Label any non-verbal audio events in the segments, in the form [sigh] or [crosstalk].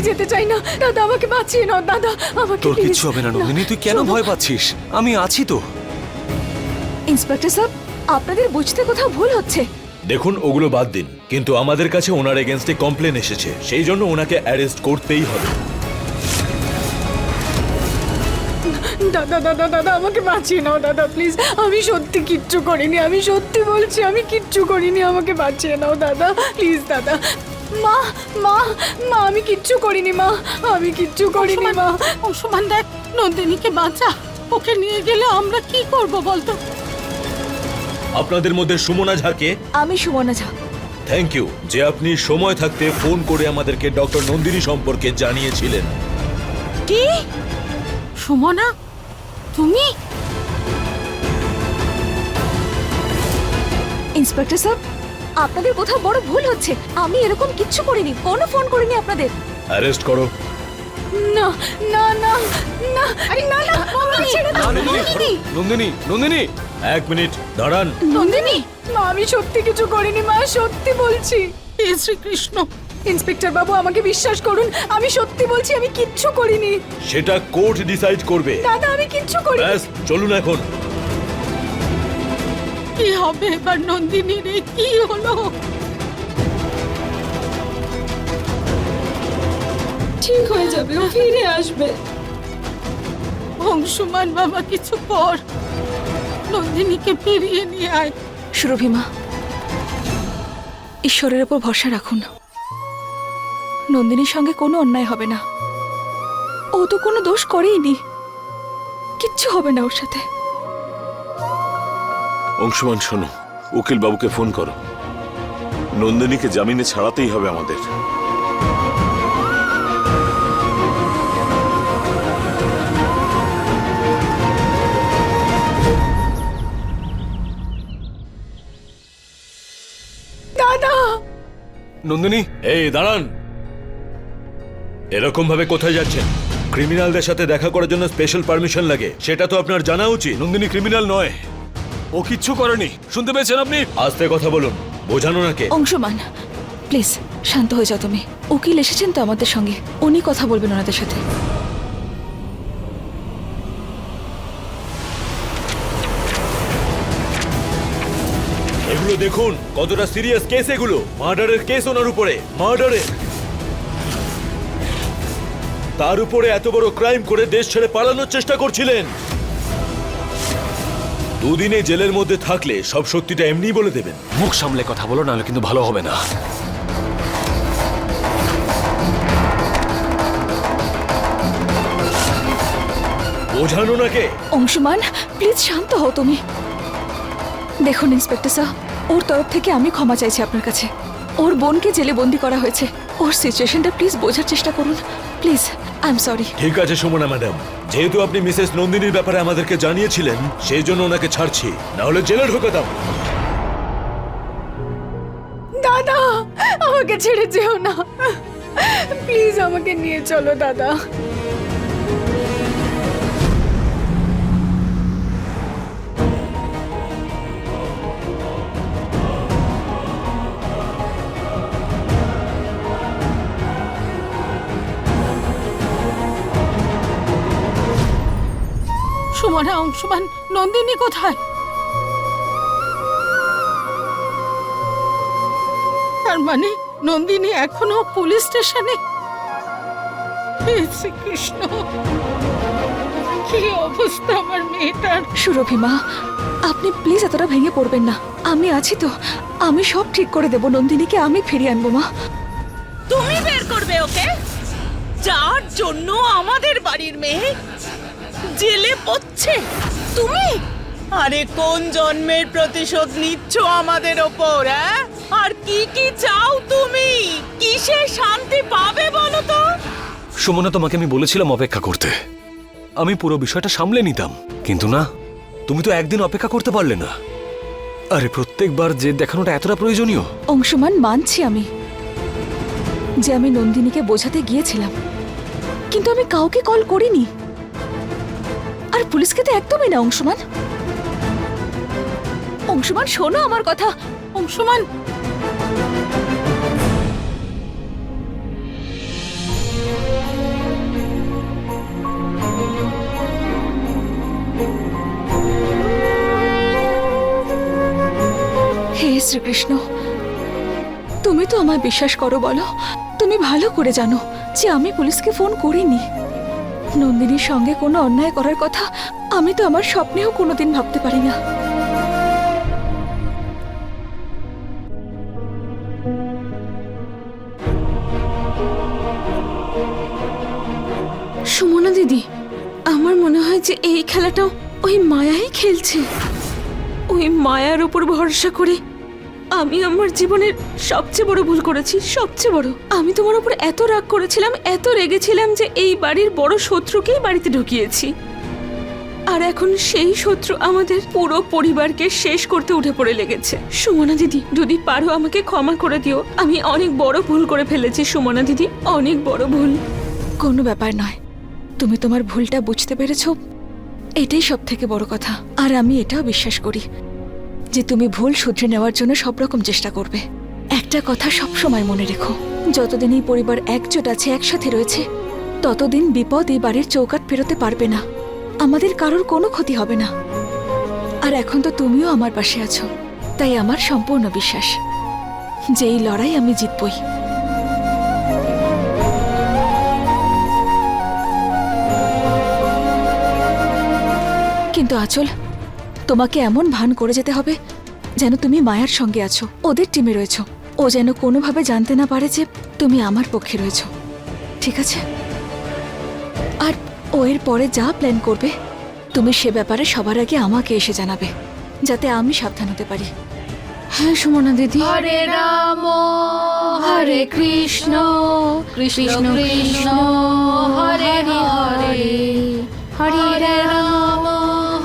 আমি যেতে চাই না। দাদা আমাকে বাঁচিয়ে নাও দাদা আমাকে তোর কিচ্ছু হবে না নন্দিনী তুই কেন ভয় পাচ্ছিস? আমি আছি তো। ইন্সপেক্টর সাহেব আপনাদের বুঝতে কোথাও ভুল হচ্ছে? দেখুন ওগুলো বাদ দিন। কিন্তু আমাদের কাছে ওনার এগেনস্টে কমপ্লেন এসেছে। সেই জন্য ওনাকে অ্যারেস্ট করতেই হবে। দাদা দাদা দাদা আমাকে বাঁচিয়ে নাও দাদা প্লিজ আমি সত্যি কিচ্ছু করিনি আমি সত্যি বলছি আমি কিচ্ছু করিনি আমাকে বাঁচিয়ে নাও দাদা প্লিজ দাদা। মা মা মা আমি কিচ্ছু করিনি মা আমি কিচ্ছু করিনি মা। অংশমান দেখ নন্দিনীকে বাঁচা। ওকে নিয়ে গেলে আমরা কি করব বলতো? আপনাদের মধ্যে সুমনা ঝাকে? আমি সুমনা ঝা। থ্যাংক ইউ যে আপনি সময় থাকতে ফোন করে আমাদেরকে ডক্টর নন্দিনী সম্পর্কে জানিয়েছিলেন। কি? সুমনা তুমি? ইন্সপেক্টর সাহেব আপনাদের কোথাও বড় ভুল হচ্ছে। আমি এরকম কিচ্ছু করিনি। কোনো ফোন করিনি আপনাদের। অ্যারেস্ট করো। না না না না আরে না না আমাকে ছেড়ে দাও। নন্দিনী নন্দিনী। নন্দিনী এক মিনিট দাঁড়ান। নন্দিনী। মা আমি সত্যি কিছু করিনি মা সত্যি বলছি। হে শ্রীকৃষ্ণ। ইন্সপেক্টর বাবু আমাকে বিশ্বাস করুন আমি সত্যি বলছি আমি কিচ্ছু করিনি। সেটা কোর্ট ডিসাইড করবে। দাদা আমি কিচ্ছু করিনি। ব্যাস চলুন এখন। কি হবে এবার নন্দিনী রে কি হলো? ঠিক হয়ে যাবে ও ফিরে আসবে। অংশুমান বাবা কিছু কর। নন্দিনীকে ফিরিয়ে নিয়ে আয়। সুরভিমা ঈশ্বরের উপর ভরসা রাখুন। নন্দিনীর সঙ্গে কোনো অন্যায় হবে না। ও তো কোনো দোষ করেইনি। কিচ্ছু হবে না ওর সাথে। অংশমান শোনো। উকিল বাবুকে ফোন করো। নন্দিনীকে জামিনে ছাড়াতেই হবে আমাদের। নন্দিনী? এই দাঁড়ান। এরকম ভাবে কোথায় যাচ্ছেন? ক্রিমিনালদের সাথে দেখা করার জন্য স্পেশাল পারমিশন লাগে। সেটা তো আপনার জানা উচিত। নন্দিনী ক্রিমিনাল নয়। ও কিচ্ছু করেনি। শুনতে পেয়েছেন আপনি? আস্তে কথা বলুন। বোঝানো নাকে? অংশমান প্লিজ শান্ত হয়ে যাও তুমি। উকিল এসেছেন তো আমাদের সঙ্গে। উনি কথা বলবেন ওনাদের সাথে। এগুলো দেখুন কতটা সিরিয়াস কেস এগুলো। মার্ডারের কেস ওনার উপরে মার্ডারের তার উপরে এত বড় ক্রাইম করে দেশ ছেড়ে পালানোর চেষ্টা করছিলেন। দুদিনে জেলের মধ্যে থাকলে সব সত্যিটা এমনি বলে দেবেন। মুখ সামলে কথা বলো নাহলে কিন্তু ভালো হবে না। বোঝানো নাকে অংশুমান প্লিজ শান্ত হও তুমি। দেখুন ইন্সপেক্টর স্যার ওর তরফ থেকে আমি ক্ষমা চাইছি আপনার কাছে। ওর বোনকে জেলে বন্দি করা হয়েছে। ওর সিচুয়েশনটা প্লিজ বোঝার চেষ্টা করুন। প্লিজ আই এম সরি ঠিক আছে সুমনা ম্যাডাম। যেহেতু আপনি মিসেস নন্দিনীর ব্যাপারে আমাদেরকে জানিয়েছিলেন সেই জন্য ওনাকে ছাড়ছি। না হলে জেলে ঢোকে দাও দাদা আমাকে ছেড়ে যেও না। প্লিজ আমাকে নিয়ে চলো দাদা। সুমনা অংশমান নন্দিনী কোথায়? তার মানে নন্দিনী এখনও পুলিশ স্টেশনে? শ্রীকৃষ্ণ কি অবস্থা আমার মেয়েটার? সুরভিমা আপনি প্লিজ এতটা ভেঙে পড়বেন না। আমি আছি তো। আমি সব ঠিক করে দেব। নন্দিনীকে আমি ফিরিয়ে আনব মা। তুমি বের করবে ওকে? যার জন্য আমাদের বাড়ির মেয়ে জেলে পড়ছে। তুমি? আরে কোন জন্মের প্রতিশোধ নিচ্ছ আমাদের ওপর হ্যাঁ? আর কি কি চাও তুমি? কিসে শান্তি পাবে বলো তো? সুমনা তোমাকে আমি বলেছিলাম অপেক্ষা করতে। আমি পুরো বিষয়টা সামলে নিতাম। কিন্তু না তুমি তো একদিন অপেক্ষা করতে পারলে না। আরে প্রত্যেকবার যে দেখানোটা এতটা প্রয়োজনীয়। অংশমান মানছি আমি যে আমি নন্দিনীকে বোঝাতে গিয়েছিলাম। কিন্তু আমি কাউকে কল করিনি। পুলিশকে তো একদমই না, অংশমান। অংশমান, শোনো আমার কথা। অংশমান! হে শ্রীকৃষ্ণ, তুমি তো আমায় বিশ্বাস করো বলো। তুমি ভালো করে জানো যে আমি পুলিশকে ফোন করিনি। নন্দিনীর সঙ্গে কোনো অন্যায় করার কথা আমি তো আমার স্বপ্নেও কোনোদিন ভাবতে পারি না। সুমনা দিদি, আমার মনে হয় যে এই খেলাটাও ওই মায়াই খেলছে। ওই মায়ার উপর ভরসা করে আমি আমার জীবনের সবচেয়ে বড় ভুল করেছি, সবচেয়ে বড়। আমি তোমার উপর এত রাগ করেছিলাম, এত রেগেছিলাম যে এই বাড়ির বড় শত্রুকেই বাড়িতে ঢুকিয়েছি। আর এখন সেই শত্রু আমাদের পুরো পরিবারকে শেষ করতে উঠে পড়ে লেগেছে। সুমনা দিদি, যদি পারো আমাকে ক্ষমা করে দিও। আমি অনেক বড় ভুল করে ফেলেছি, সুমনা দিদি, অনেক বড় ভুল। কোনো ব্যাপার নয়। তুমি তোমার ভুলটা বুঝতে পেরেছ। এটাই সব থেকে বড় কথা। আর আমি এটাও বিশ্বাস করি। যে তুমি ভুল শুধরে নেওয়ার জন্য সব রকম চেষ্টা করবে। একটা কথা সব সময় মনে রেখো, যতদিন এই পরিবার একজোট আছে, একসাথে রয়েছে, ততদিন বিপদ এই বাড়ির চৌকাট পেরোতে পারবে না। আমাদের কারোর কোনো ক্ষতি হবে না। আর এখন তো তুমিও আমার পাশে আছো, তাই আমার সম্পূর্ণ বিশ্বাস, যে এই লড়াই আমি জিতবই। কিন্তু আচল তোমাকে এমন ভান করে যেতে হবে যেন তুমি মায়ার সঙ্গে আছো ওদের টিমে রয়েছো। ও যেন কোনোভাবে জানতে না পারে যে তুমি আমার পক্ষে রয়েছ। ঠিক আছে? আর ও এর পরে যা প্ল্যান করবে তুমি সে ব্যাপারে সবার আগে আমাকে এসে জানাবে যাতে আমি সাবধান হতে পারি। হ্যাঁ সুমনা দিদি। হরে রাম হরে কৃষ্ণ কৃষ্ণ কৃষ্ণ হরে হরে। হরে রাম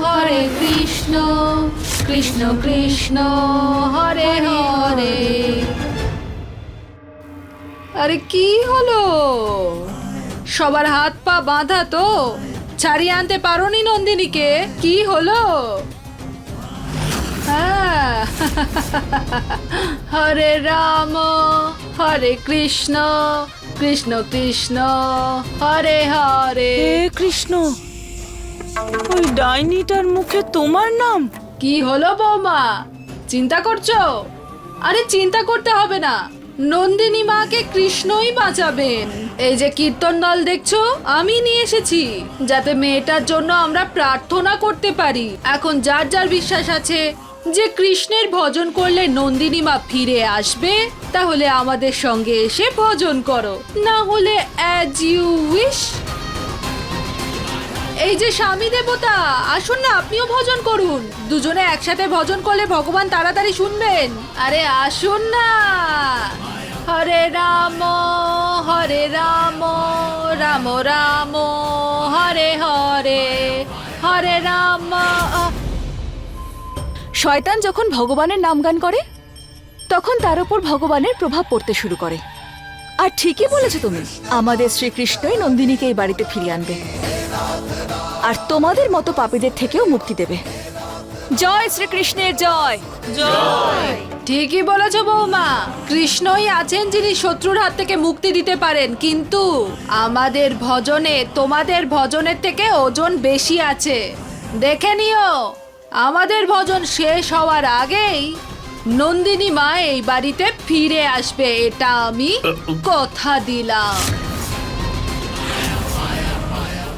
হরে কৃষ্ণ। কৃষ্ণ কৃষ্ণ হরে হরে। আরে কি হলো? সবার হাত পা বাঁধা তো। ছাড়িয়ে আনতে পারোনি নন্দিনীকে। কি হলো? হ্যাঁ। হরে রাম, হরে কৃষ্ণ কৃষ্ণ কৃষ্ণ, হরে হরে। কৃষ্ণ। ওই ডাইনিটার মুখে তোমার নাম? কি হলো বৌমা? চিন্তা করছ? আরে চিন্তা করতে হবে না। নন্দিনী মাকে কৃষ্ণই বাঁচাবেন। এই যে কীর্তন দল দেখছ, আমি নিয়ে এসেছি, যাতে মেয়েটার জন্য আমরা প্রার্থনা করতে পারি। এখন যার যার বিশ্বাস আছে যে কৃষ্ণের ভজন করলে নন্দিনী মা ফিরে আসবে, তাহলে আমাদের সঙ্গে এসে ভজন করো। না হলে অ্যাজ ইউ উইশ এই যে স্বামী দেবতা, আসুন না, আপনিও ভজন করুন। দুজনে একসাথে ভজন করলে ভগবান তাড়াতাড়ি শুনবেন। আরে আসুন না। হরে রাম হরে রাম রাম রাম, হরে হরে হরে রাম। শয়তান যখন ভগবানের নাম গান করে, তখন তার উপর ভগবানের প্রভাব পড়তে শুরু করে। আর ঠিকই বলেছ তুমি, আমাদের শ্রীকৃষ্ণই নন্দিনীকে এই বাড়িতে ফিরিয়ে আনবে। আর তোমাদের মতো পাপীদের থেকেও মুক্তি দেবে। জয় শ্রীকৃষ্ণের জয়। ঠিকই বলেছ বৌমা। কৃষ্ণই আছেন যিনি শত্রুর হাত থেকে মুক্তি দিতে পারেন কিন্তু আমাদের ভজনে তোমাদের ভজনের থেকে ওজন বেশি আছে। দেখে নিও আমাদের ভজন শেষ হওয়ার আগেই নন্দিনী মা এই বাড়িতে ফিরে আসবে এটা আমি কথা দিলাম।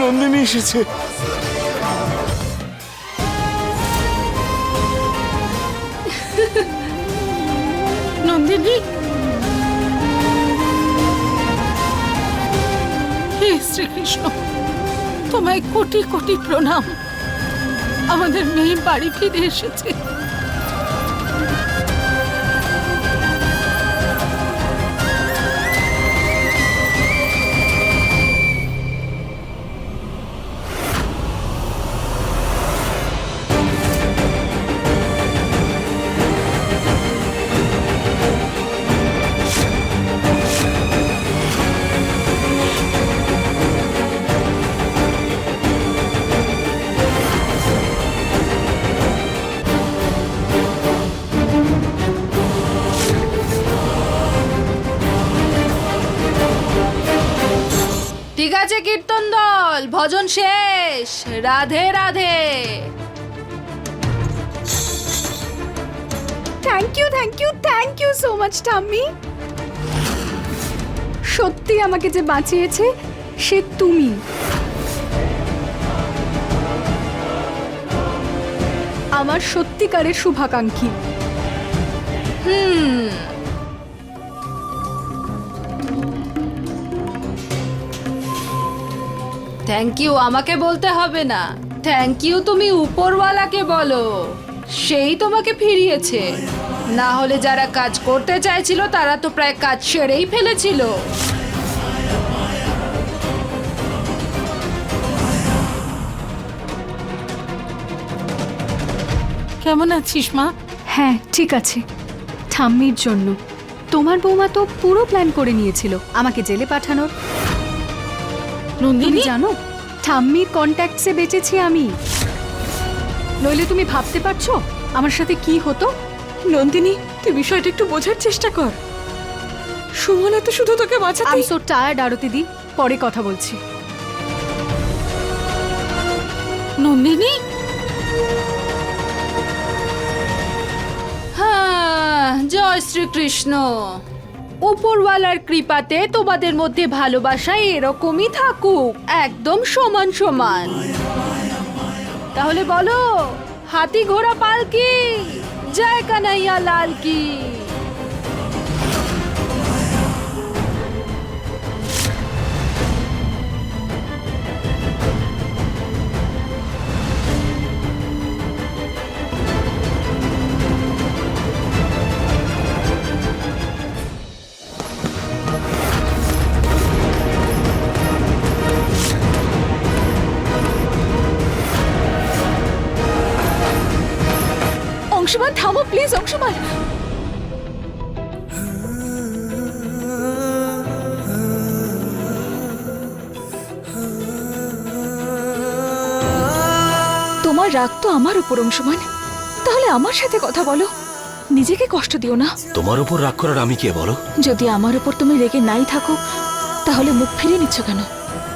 নন্দিনী এসেছে। নন্দিনী? হে শ্রীকৃষ্ণ তোমায় কোটি কোটি প্রণাম। আমাদের মেয়ে বাড়ি ফিরে এসেছে। আছে কীর্তন দল ভজন শেষ Radhe Radhe. Thank you thank you thank you so much ঠাম্মি। সত্যি আমাকে যে বাঁচিয়েছে সে তুমি। আমার সত্যিকারের শুভাকাঙ্ক্ষী। থ্যাংক ইউ আমাকে বলতে হবে না। থ্যাংক ইউ তুমি উপরওয়ালাকে বলো। সেই তোমাকে ফিরিয়েছে। না হলে যারা কাজ করতে চাইছিল তারা তো প্রায় কাজ সেরেই ফেলেছিল। কেমন আছিস মা? হ্যাঁ ঠিক আছে। ঠাম্মির জন্য। তোমার বৌমা তো পুরো প্ল্যান করে নিয়েছিল। আমাকে জেলে পাঠানোর। নন্দিনী? জানো ঠাম্মির কন্ট্যাক্টসে বেঁচেছি আমি। নইলে তুমি ভাবতে পারছ আমার সাথে কি হতো? নন্দিনী তুই বিষয়টা একটু বোঝার চেষ্টা কর। সুমনা তো শুধু তোকে বাঁচাতে আমি সো টায়ার্ড আরতি দি। পরে কথা বলছি। নন্দিনী? হ্যাঁ জয় শ্রীকৃষ্ণ। উপরওয়ালার কৃপাতে তোমাদের মধ্যে ভালোবাসা এরকমই থাকুক, একদম সমান সমান। তাহলে বলো, হাতি ঘোড়া পালকি জয় কানাইয়া লাল কি? অংশমান থামো প্লিজ অংশমান। তোমার রাগ তো আমার উপর অংশমান। তাহলে আমার সাথে কথা বলো। নিজেকে কষ্ট দিও না। তোমার উপর রাগ করার আমি কে বলো? যদি আমার উপর তুমি রেগে নাই থাকো তাহলে মুখ ফিরিয়ে নিচ্ছ কেন?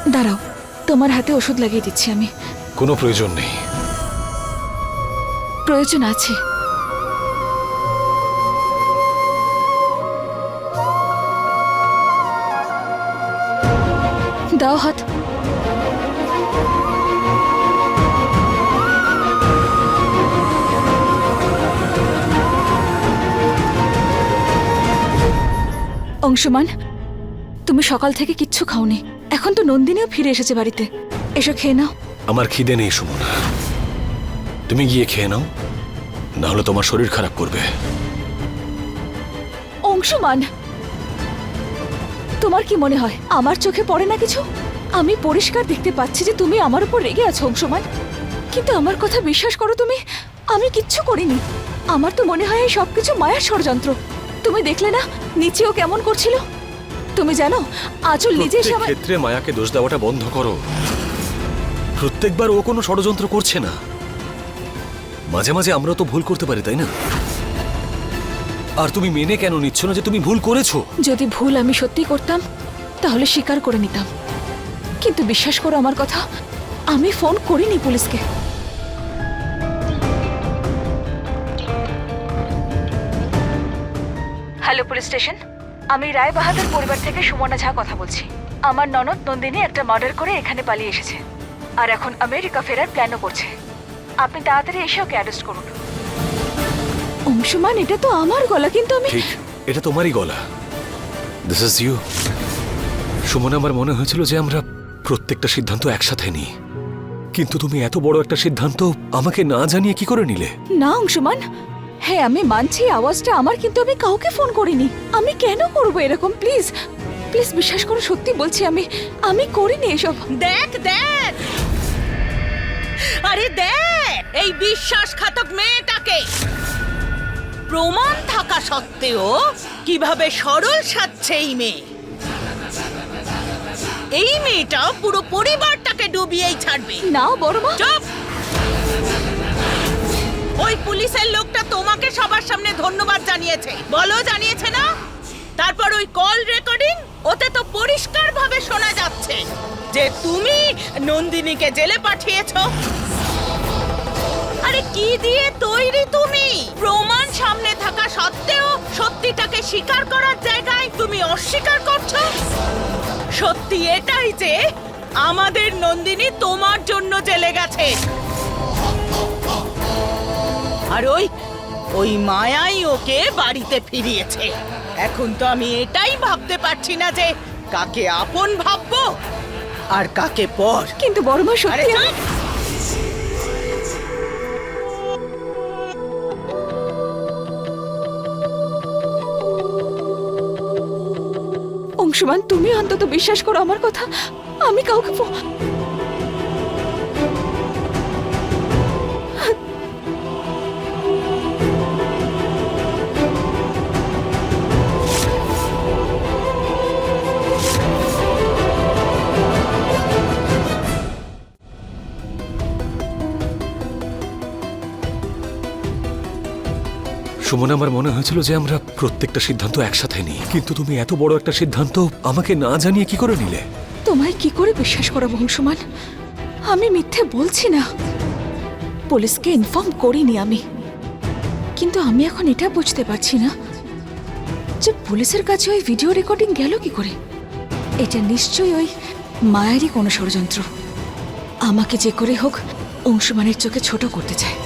দাঁড়াও তোমার হাতে ওষুধ লাগিয়ে দিচ্ছি আমি। কোনো প্রয়োজন নেই। প্রয়োজন আছে। দাও হাত অংশমান তুমি সকাল থেকে কিচ্ছু খাওনি। এখন তো নন্দিনীও ফিরে এসেছে বাড়িতে। এসো খেয়ে নাও। আমার খিদে নেই সুমনা। তুমি গিয়ে খেয়ে নাও না হলে তোমার শরীর খারাপ করবে। অংশমান তোমার কি মনে হয় আমার চোখে পড়ে না কিছু? আমি পরিষ্কার দেখতে পাচ্ছি যে তুমি আমার উপর রেগে আছো অংশমান কিন্তু আমার কথা বিশ্বাস করো তুমি আমি কিচ্ছু করিনি। আমার তো মনে হয় এই সবকিছু মায়ার ষড়যন্ত্র। তুমি দেখলে না নিচেও কেমন করছিল? তুমি জানো আচল নিজে প্রত্যেক ক্ষেত্রে মায়াকে দোষ দেওয়াটা বন্ধ করো। প্রত্যেকবার ও কোনো ষড়যন্ত্র করছে না। মাঝে মাঝে আমরা তো ভুল করতে পারি তাই না? আর তুমি মেনে কেন নিচ্ছ না যে তুমি ভুল করেছ? যদি ভুল আমি সত্যি করতাম, তাহলে স্বীকার করে নিতাম। কিন্তু বিশ্বাস করো আমার কথা, আমি ফোন করিনি পুলিশকে। Hello, police station. আমি রায় বাহাদুর পরিবার থেকে সুমনা ঝা কথা বলছি। আমার ননদ নন্দিনী একটা মার্ডার করে এখানে পালিয়ে এসেছে। আর এখন আমেরিকা ফেরার প্ল্যানও করছে। আপনি তাড়াতাড়ি এসে ওকে অ্যারেস্ট করুন। অংশমান এটা তো আমার গলা কিন্তু আমি ঠিক এটা তোমারই গলা। দিস ইজ ইউ সুমন আমার মনে হয়েছিল যে আমরা প্রত্যেকটা সিদ্ধান্ত একসাথে নিই। কিন্তু তুমি এত বড় একটা সিদ্ধান্ত আমাকে না জানিয়ে কি করে নিলে? না অংশমান। হ্যাঁ আমি মানছি আওয়াজটা আমার কিন্তু আমি কাউকে ফোন করিনি। আমি কেন করব এরকম? প্লিজ প্লিজ বিশ্বাস করো সত্যি বলছি আমি আমি করিনি এসব। দেখ দেখ! আরে দেখ এই বিশ্বাসঘাতক মেয়েটাকে। প্রমাণ থাকা সত্ত্বেও কীভাবে সরল সাজছে এই মেয়ে? এই মেয়েটা পুরো পরিবারটাকে ডুবিয়েই ছাড়বে। না বড় মা। চুপ! ওই পুলিশের লোকটা তোমাকে সবার সামনে ধন্যবাদ জানিয়েছে। বলো জানিয়েছে না? তারপর ওই কল রেকর্ডিং ওতে তো পরিষ্কার ভাবে শোনা যাচ্ছে যে তুমি নন্দিনীকে জেলে পাঠিয়েছো। আরে কি দিয়ে তৈরি তুমি? প্রমাণ সামনে থাকা সত্ত্বেও সত্যিটাকে স্বীকার করার জায়গায় তুমি অস্বীকার করছ? সত্যি এটাই যে আমাদের নন্দিনী তোমার জন্য জেলে গেছে। আর ওই ওই মায়াই ওকে বাড়িতে ফিরিয়েছে। এখন তো আমি এটাই ভাবতে পারছি না যে কাকে আপন ভাববো আর কাকে পর। কিন্তু বড় মা সত্যি অংশমান তুমি অন্তত বিশ্বাস করো আমার কথা। আমি কাউকে সুমন, আমার মনে হয়েছিল যে আমরা প্রত্যেকটা সিদ্ধান্ত একসাথে নিই। কিন্তু তুমি এত বড় একটা সিদ্ধান্ত আমাকে না জানিয়ে কি করে নিলে? তোমায় কি করে বিশ্বাস করাবো অংশমান আমি মিথ্যে বলছি না। পুলিশকে ইনফর্ম করিনি আমি। কিন্তু আমি এখন এটা বুঝতে পারছি না যে পুলিশের কাছে ওই ভিডিও রেকর্ডিং গেল কি করে? এটা নিশ্চয়ই ওই মায়েরই কোনো ষড়যন্ত্র আমাকে যে করে হোক অংশমানের চোখে ছোট করতে চায়।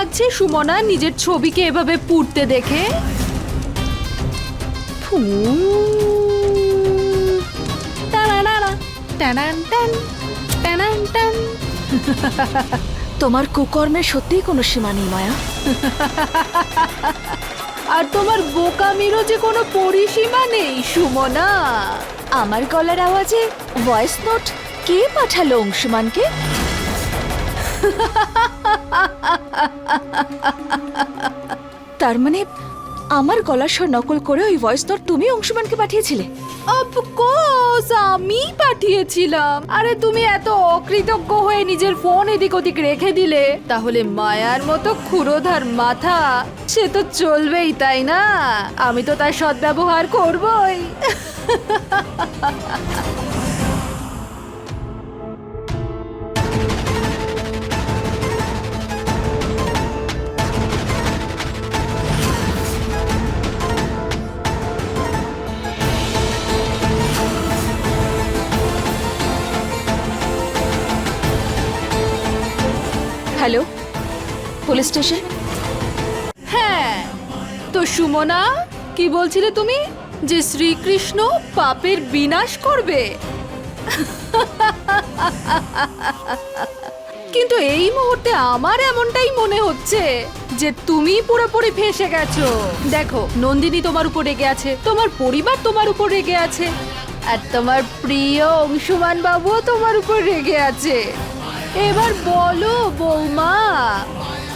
লাগছে সুমনা নিজের ছবিকে এভাবে পুড়তে দেখে। তোমার কুকর্মের সত্যিই কোনো সীমা নেই মায়া। আর তোমার বোকামিরও যে কোনো পরিসীমা নেই সুমনা। আমার গলার আওয়াজে ভয়েস নোট কে পাঠালো অংশুমানকে? তার মানে আমার গলার স্বর নকল করে ওই ভয়েস নোট তুমি অংশুমানকে পাঠিয়েছিলে? অফকোর্স আমি পাঠিয়েছিলাম। আরে তুমি এত অকৃতজ্ঞ হয়ে নিজের ফোন এদিক ওদিক রেখে দিলে, তাহলে মায়ার মতো ক্ষুরোধার মাথা, সে তো চলবেই, তাই না? আমি তো তার সদ্ব্যবহার করবই। [laughs] Police station? হ্যাঁ। তো সুমনা, কি বলছিলে তুমি? যে শ্রীকৃষ্ণ পাপের বিনাশ করবে? কিন্তু এই মুহূর্তে আমার এমনটাই মনে হচ্ছে যে তুমি পুরোপুরি ফেসে গেছো। দেখো, নন্দিনী তোমার উপর রেগে আছে, তোমার পরিবার তোমার উপর রেগে আছে, আর তোমার প্রিয় অংশুমান বাবুও তোমার উপর রেগে আছে। এবার বলো, বৌমা।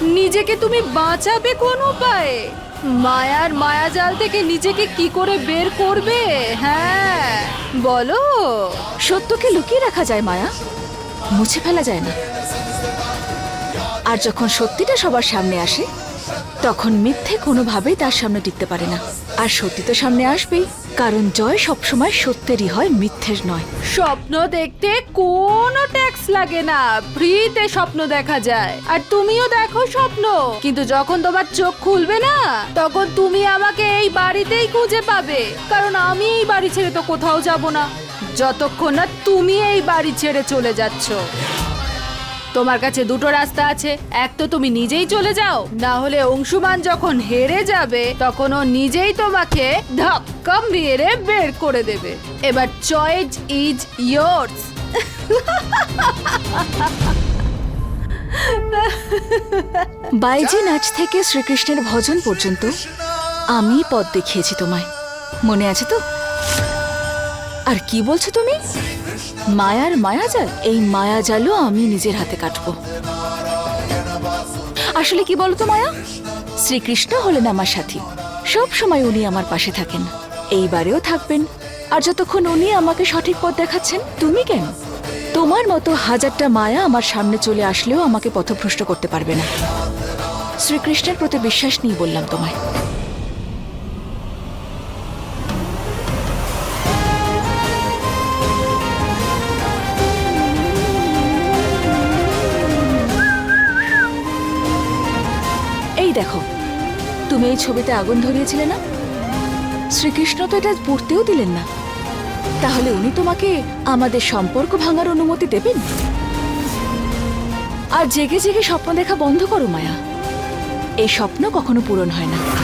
নিজেকে তুমি বাঁচাবে কোন উপায়ে? মায়ার মায়াজাল থেকে নিজেকে কি করে বের করবে? হ্যাঁ বলো। সত্যকে লুকিয়ে রাখা যায়, মায়া। মুছে ফেলা যায় না। আর যখন সত্যিটা সবার সামনে আসে তখন মিথ্যে কোনোভাবেই তার সামনে টিকতে পারে না। আর সত্যি তো সামনে আসবেই, কারণ জয় সবসময় সত্যেরই হয়, মিথ্যের নয়। স্বপ্ন দেখতে কোনো ট্যাক্স লাগে না, ফ্রিতে স্বপ্ন দেখা যায়। আর তুমিও দেখো স্বপ্ন, কিন্তু যখন তোমার চোখ খুলবে না, তখন তুমি আমাকে এই বাড়িতেই খুঁজে পাবে। কারণ আমি এই বাড়ি ছেড়ে তো কোথাও যাব না। যতক্ষণ না তুমি এই বাড়ি ছেড়ে চলে যাচ্ছ। তোমার কাছে দুটো রাস্তা আছে, এক তো তুমি নিজেই চলে যাও, না হলে অংশুমান যখন হেরে যাবে, তখন ও নিজেই তোমাকে ধাক্কা মেরে বের করে দেবে। এবার চয়েস ইজ ইয়োর্স বাইজি নাচ থেকে শ্রীকৃষ্ণের ভজন পর্যন্ত আমি পথ দেখিয়েছি তোমায়। মনে আছে তো? আর কি বলছো তুমি? মায়ার মায়াজাল? এই মায়াজালও আমি নিজের হাতে কাটবো। আসলে কি বলতো মায়া? শ্রীকৃষ্ণ হলেন আমার সাথী। সব সময় উনি আমার পাশে থাকেন। এইবারেও থাকবেন। আর যতক্ষণ উনি আমাকে সঠিক পথ দেখাচ্ছেন, তুমি কেন? তোমার মতো হাজারটা মায়া আমার সামনে চলে আসলেও আমাকে পথভ্রষ্ট করতে পারবে না। শ্রীকৃষ্ণের প্রতি বিশ্বাস নিয়ে বললাম তোমায়। দেখো। তুমি এই ছবিতে আগুন ধরিয়েছিলে না? শ্রীকৃষ্ণ তো এটা পড়তেও দিলেন না। তাহলে উনি তোমাকে আমাদের সম্পর্ক ভাঙার অনুমতি দেবেন? আর জেগে জেগে স্বপ্ন দেখা বন্ধ করো, মায়া। এই স্বপ্ন কখনো পূরণ হয় না।